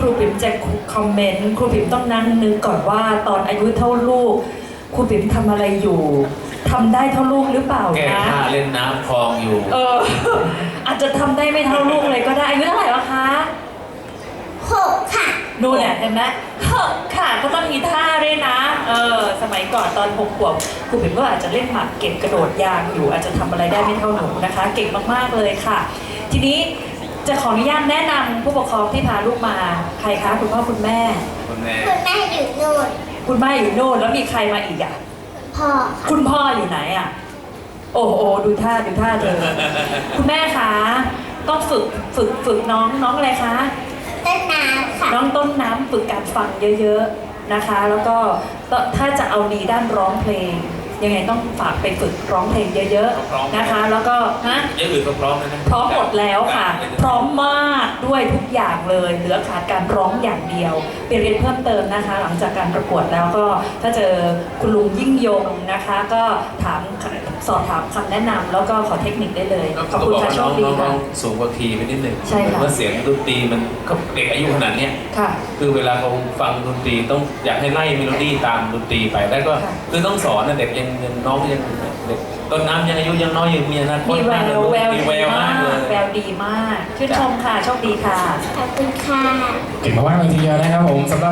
ครูปิ๋มจะคอมเมนต์ครูปิ๋มต้องนั่งนึกก่อนว่าตอนอายุเท่าลูก ครูปิ๋มทำอะไรอยู่ทำได้เท่าลูกหรือเปล่าแก้นะผ้าเล่นน้ำคลองอยู่ เออ อาจจะทำได้ไม่เท่าลูกเลยก็ได้อายุเท่าไหร่วะคะหกค่ะนู่นเนี่ยเห็นไหมเฮ้อค่ะก็ต้องมีท่าด้วยนะ เออ สมัยก่อนตอนหกขวบครูปิ๋มก็อาจจะเล่นหมากเก็บกระโดดยางอยู่ อาจจะทำอะไรได้ไม่เท่าหนูนะคะ เก่งมากๆเลยค่ะ ทีนี้ จะขออนุญาตแนะนำผู้ปกครองที่พาลูกมาใครคะคุณพ่อคุณแม่ คุณแม่คุณแม่อยู่นู่นคุณแม่อยู่โน่นแล้วมีใครมาอีกอะพ่อคุณพ่ออยู่ไหนอะ โอ้โหดูท่าดูท่าเธอคุณแม่คะต้องฝึกฝึกฝึกน้องน้องอะไรคะ ต้นน้ำค่ะน้องต้นน้ำฝึกการฟังเยอะๆนะคะ แล้วก็ถ้าจะเอาดีด้านร้องเพลง ยังไงต้องฝากไปฝึกร้องเพลงเยอะๆนะคะ แล้วก็ฮะอยังอื่นก็พร้อมแล้วนะพร้อมหมดแล้วค่ะ พร้อมมากด้วยทุกอย่างเลยเหลือขาดการร้องอย่างเดียวไปเรียนเพิ่มเติมนะคะ หลังจากการประกวดแล้วก็ถ้าเจอคุณลุงยิ่งยงนะคะ ก็ถาม สอบถามคำแนะนำแล้วก็ขอเทคนิคได้เลยแล้วขอบก็คุณบอกค่ะว่าโชน้อคงดีน้ค่ะองสูงกว่าคีย์ไปนิดหนึ่งใช่ค่ะ เมื่อเสียงดนตรีมันก็เด็กอายุขนาดเนี้ยค่ะ คือเวลาเขาฟังดนตรีต้องอยากให้ไล่เมโลดี้ตามดนตรีไปแล้วก็ค่ะ คือต้องสอนนะเด็กยังยังน้องยังเด็กต้นน้ำยังอายุยังน้อยยังมีอนาคตมีแวมากเลยวแววมีดีแววมามากเลกยแววดีมาก ชื่นชมค่ะ โชคดีค่ะ ขอบคุณค่ะ เก่งมากๆเลยทีเดียวนะครับผมสำหรับ